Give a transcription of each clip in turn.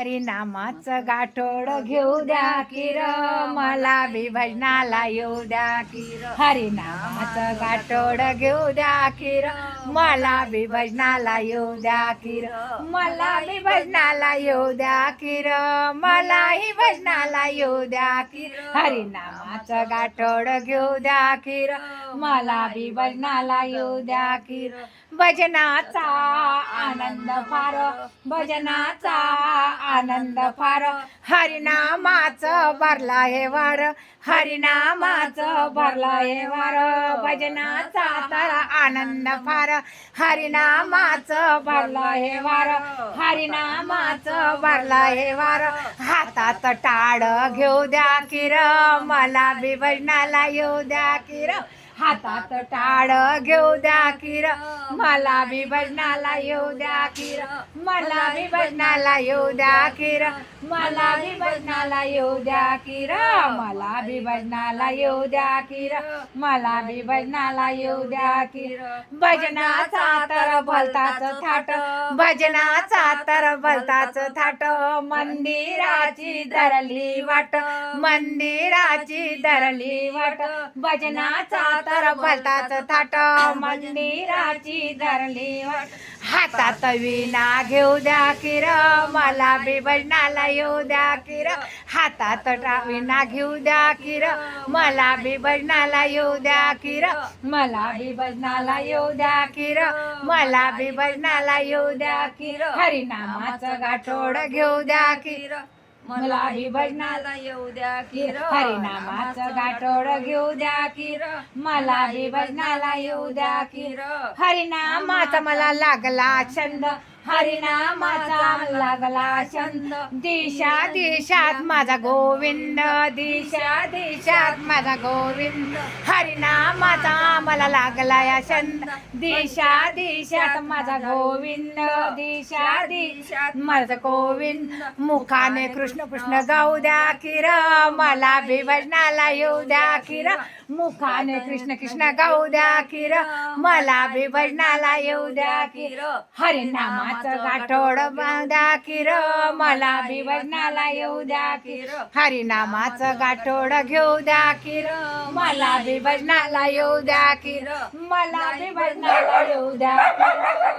हरिनामाचं गाठोड घेऊ द्या किर. मला बी भजनाला येऊ द्या किर. हरिनामाचं गाठोड घेऊ द्या किर. मला बी भजनाला येऊ द्या किर. मला बी भजनाला येऊ द्या किर. मलाही भजनाला येऊ द्या किर. हरिनामाचं गाठोड घेऊ द्या किर. मला बी भजनाला येऊ द्या किर. भजनाचा आनंद फार भजनाचा आनंद फार. हरिनामाचं भरला हे वार हरिनामाचं भरला हे वार. भजनाचा तर आनंद फार हरिनामाचं भरला हे वार. हरिनामाचं भरला हे वार. हातात टाळ घेऊ द्या किर. मला बी भजनाला येऊ द्या किर. हातात टाळ घेऊ द्या किर मला बी भजनाला येऊ द्या किर मला बी भजनाला येऊ द्या किर मला बी भजनाला येऊ द्या किर मला बी भजनाला येऊ द्या किर मला बी भजनाला येऊ द्या किर भजनाचा तर भलताच थाट. भजनाचा तर भलताच थाट. मंदिराची धरली वाट. मंदिराची धरली वाट. भजनाचा तर भलताच थाट मंदिराची धरली हातात विना घेऊ द्या किर मला बी भजनाला येऊ द्या किर. हातात विना घेऊ द्या किर मला बी भजनाला येऊ द्या किर. मला बी भजनाला येऊ द्या किर मला बी भजनाला येऊ द्या किर. हरिनामाचं गाठोड घेऊ द्या किर. मला बी भजनाला येऊ द्या किर हरिनामाचं गाठोड घेऊ द्या किर मला बी भजनाला येऊ द्या किर हरिनामाचा मला लागला छंद. हरिनामाचा लागला छंद. दिशा दिशात माझा गोविंद. दिशा दिशात माझा गोविंद. हरिनामाचा मला लागला या छंद दिशा दिशात माझा गोविंद. दिशा दिशात माझा गोविंद. मुखाने कृष्ण कृष्ण गाऊ द्या किर मला बी येऊ द्या किर मुखाने कृष्ण कृष्ण गाऊ द्या किर मला बी येऊ द्या किर हरिनामाचं गाठोड द्या किर मला बी येऊ द्या किर हरिनामाचं गाठोड घेऊ द्या किर मला बी येऊ द्या किर मला बी भजनाला येऊ द्या.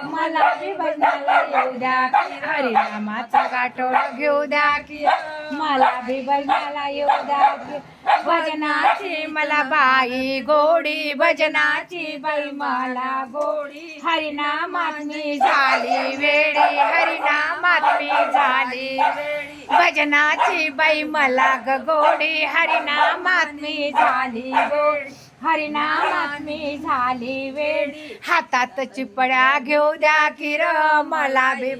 मला बी भजनाला येऊ द्या किर हरिनामाचं गाठोड घेऊ द्या किर मला बी भजनाला येऊ द्या किर भजनाची मला बाई गोडी भजनाची बाई मला गोडी. हरिनामात मी झाली वेळी हरिनामात मी झाली वेळी भजनाची बाई मला ग गोडी हरिनामात मी झाली गोडी हरिनामात मी झाली वेळ हातात चिपड्या घेऊ द्या किर मला बी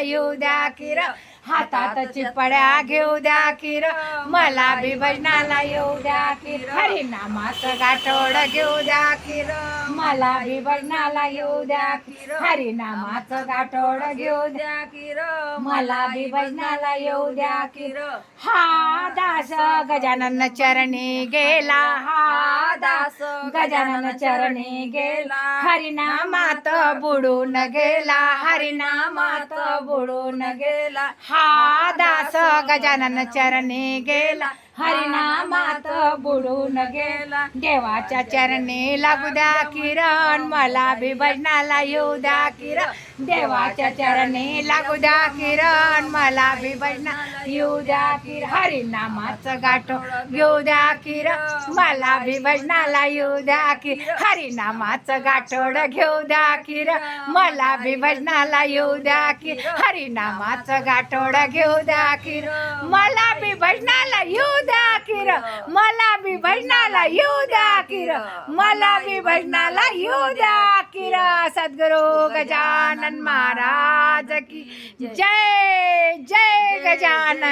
येऊ द्या किर. हातात चिपड्या घेऊ द्या किर मला बी भजनाला येऊ द्या किर हरिनामाचं गाठोड घेऊ द्या किर मला बी भजनाला येऊ द्या किर हरिनामाचं गाठोड घेऊ द्या किर मला बी भजनाला येऊ द्या किर हा दास गजानन चरणी गेला. हा दास गजानन चरणी गेला. हरिनामात बुडून गेला. हरिनामात बुडून गेला. हा दास गजानन चरणी गेला. हरिनामात बुडून गेला. देवाच्या चरणी लागू द्या किरण मला बी भजनाला येऊ द्या किरण. देवाच्या चरणी लागू द्या किरण मला बी येऊ द्या किर हरिनामाचं गाठो. घेऊ द्या किर मला बी भजनाला येऊ द्या किर. हरिनामाचं गाठोड घेऊ द्या किर. मला बी भजनाला येऊ द्या किर. हरिनामाचं गाठोड घेऊ द्या किर. मला बी भजनाला येऊ द्या किर मला बी भजनाला येऊ द्या किर. मला बी भजनाला येऊ द्या किर. सद्गुरु गजानन महाराज की जय जय गजानन.